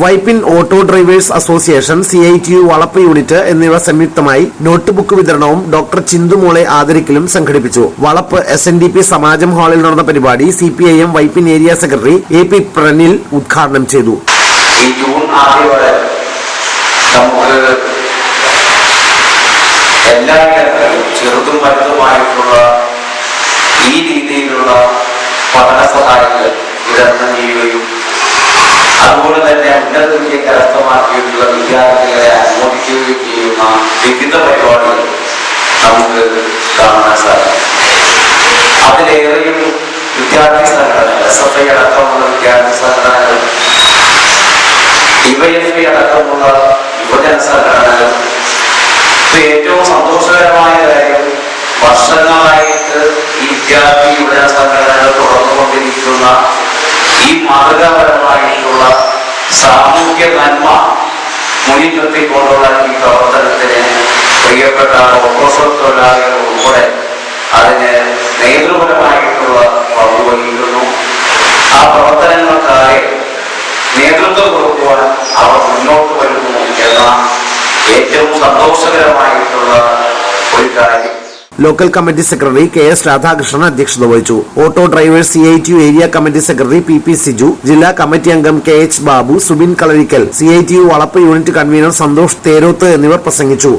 Vypin auto drivers association C I T U Valappu unit എന്നിവ സംയുക്തമായി note book വിതരണവും doctor ചിന്തുമോളെ ആദരിക്കലും സംഘടിപ്പിച്ചു. Valappu S N D P സമാജം ഹാളിൽ നടന്ന പരിപാടി C P I M Vypin area secretary A P Pranil ഉദ്ഘാടനം ചെയ്തു. ചെറുതും ഈ രീതിയിലുള്ള പഠന സഹായങ്ങൾ വിതരണം ചെയ്യുകയും വിദ്യ കരസ്ഥമാക്കിയിട്ടുള്ള വിദ്യാർത്ഥികളെ അനുമോദിക്കുകയും ചെയ്യുന്ന വിവിധ പരിപാടികൾ നമുക്ക് കാണാൻ സാധിക്കും. അതിലേറെയും വിദ്യാർത്ഥി സംഘടനകൾ എസ് എഫ് ഐ അടക്കമുള്ള വിദ്യാർത്ഥി സംഘടനകൾ ഡിവൈഎഫ്ഐ അടക്കമുള്ള യുവജന സംഘടനകൾ ഇപ്പൊ ഏറ്റവും സന്തോഷകരമായ കാര്യം വർഷങ്ങളായിട്ട് ഈ വിദ്യാർത്ഥി യുവജന സംഘടനകൾ തുടർന്നുകൊണ്ടിരിക്കുന്ന ഈ മാതൃകാപരമായിട്ടുള്ള മുന്നിൽ നിർത്തിക്കൊണ്ടുള്ള ഈ പ്രവർത്തനത്തിന് പ്രിയപ്പെട്ട ഓപ്പോസോ തൊഴിലാളികൾ ഉൾപ്പെടെ അതിന് നേതൃപരമായിട്ടുള്ള പങ്ക് വഹിക്കുന്നു ആ പ്രവർത്തനങ്ങൾക്കായി നേതൃത്വം കൊടുക്കുവാൻ അവർ മുന്നോട്ട് വരുന്നു എന്ന ഏറ്റവും സന്തോഷകരമായിട്ടുള്ള ഒരു കാര്യം. Local committee secretary K S Radhakrishnan അധ്യക്ഷത വഹിച്ചു. Auto drivers C I T U area committee secretary P P Siju ജില്ലാ കമ്മിറ്റി അംഗം K H Babu Subin Kalarikkal C I T U Valappu unit convener Santhosh Therothu എന്നിവർ പ്രസംഗിച്ചു.